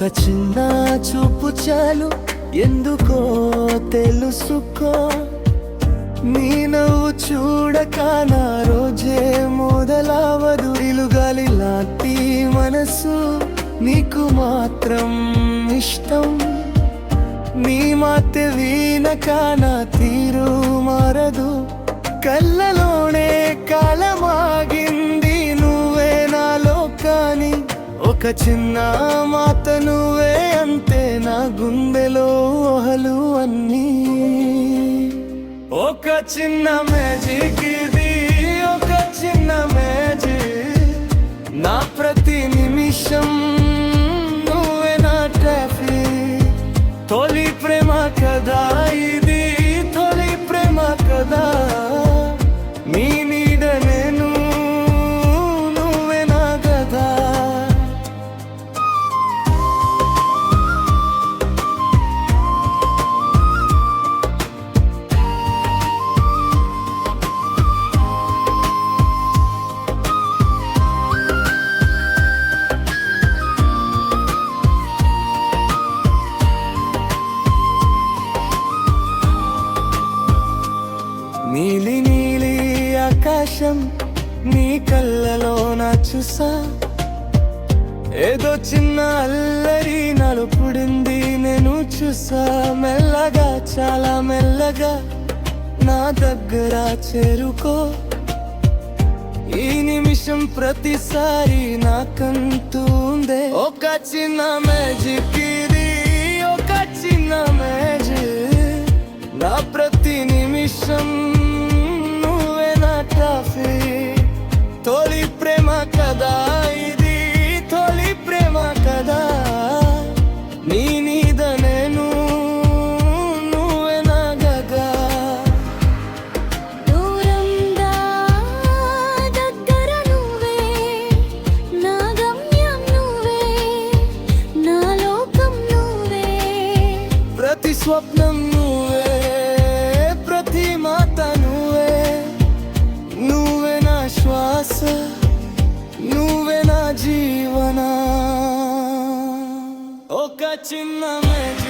ఒక చిన్న చూపు చాలు. ఎందుకో తెలుసుకో. నీ నవ్వు చూడక నా రోజే మొదలవదు. ఇలుగాలి లాంటి మనసు నీకు మాత్రం ఇష్టం. నీ మాట వీనక నా తీరు మారదు. కళ్ళలోనే కాల ఒక చిన్న మాత నువ్వే అంతే నా గుండెలో ఊహలు అన్నీ. ఒక చిన్న మ్యాజిక్ ఇది ఒక చిన్న మ్యాజిక్. నా ప్రతి నిమిషం నువ్వే నా ట్రాఫిక్. తొలి ప్రేమ కదా నిమిషం నీ కళ్ళలో నా చూసా. ఏదో చిన్న అల్లరి నలుపుడింది నేను చూసా. మెల్లగా చాలా మెల్లగా నా దగ్గర చేరుకో. ఈ నిమిషం ప్రతిసారి నాకంటూ ఉందే. ఒక చిన్న మ్యాజిక్ ఇది ఒక చిన్న మ్యాజిక్ నా ప్ర ప్రతి స్వప్నం నువ్వే ప్రతి మాట నువ్వే. నువ్వే నా శ్వాస నువ్వే నా జీవన. ఒక చిన్న మెడ